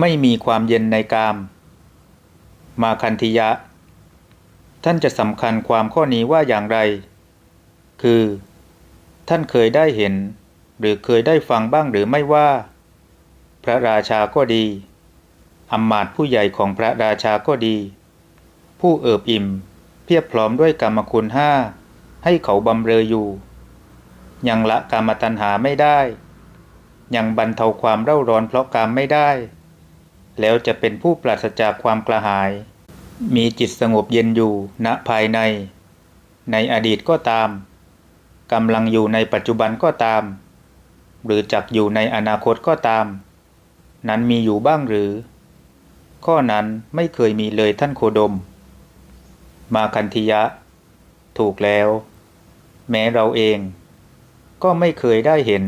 ไม่มีความเย็นในกาม มาคันธิยะ ท่านจะสำคัญความข้อนี้ว่าอย่างไร คือ ท่านเคยได้เห็น หรือเคยได้ฟังบ้างหรือไม่ว่า พระราชาก็ดีอำมาตผู้ใหญ่ของพระราชาก็ดี ผู้เอิบอิ่ม เพียบพร้อมด้วยกรรมคุณห้าให้เขาบำเรออยู่ ยังละกามตัณหาไม่ได้ ยังบรรเทาความเร่าร้อนเพราะกามไม่ได้ แล้วจะเป็นผู้ปราศจากความกระหาย มีจิตสงบเย็นอยู่ณภายใน ในอดีตก็ตามกำลังอยู่ในปัจจุบันก็ตาม หรือจักอยู่ในอนาคตก็ตาม นั้นมีอยู่บ้างหรือ ข้อนั้นไม่เคยมีเลยท่านโคดม มาคันธิยะ ถูกแล้ว แม้เราเอง ก็ไม่เคยได้เห็น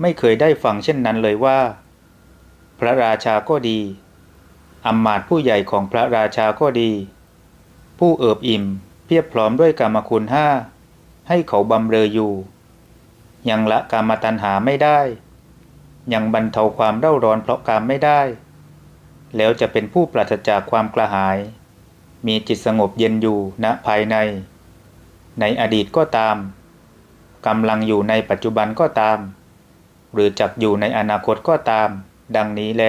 ไม่เคยได้ฟังเช่นนั้นเลยว่า พระราชาก็ดีอำมาตย์ผู้ใหญ่ของพระราชาก็ดี ผู้เอิบอิ่มเพียบพร้อมด้วยกรรมคุณห้าให้เขาบำเรออยู่ ยังละกามตัณหาไม่ได้ ยังบรรเทาความเร่าร้อนเพราะกามไม่ได้ แล้วจะเป็นผู้ปราศจากความกระหาย มีจิตสงบเย็นอยู่ณภายใน ในอดีตก็ตามกำลังอยู่ในปัจจุบันก็ตาม หรือจักอยู่ในอนาคตก็ตาม ดังนี้แล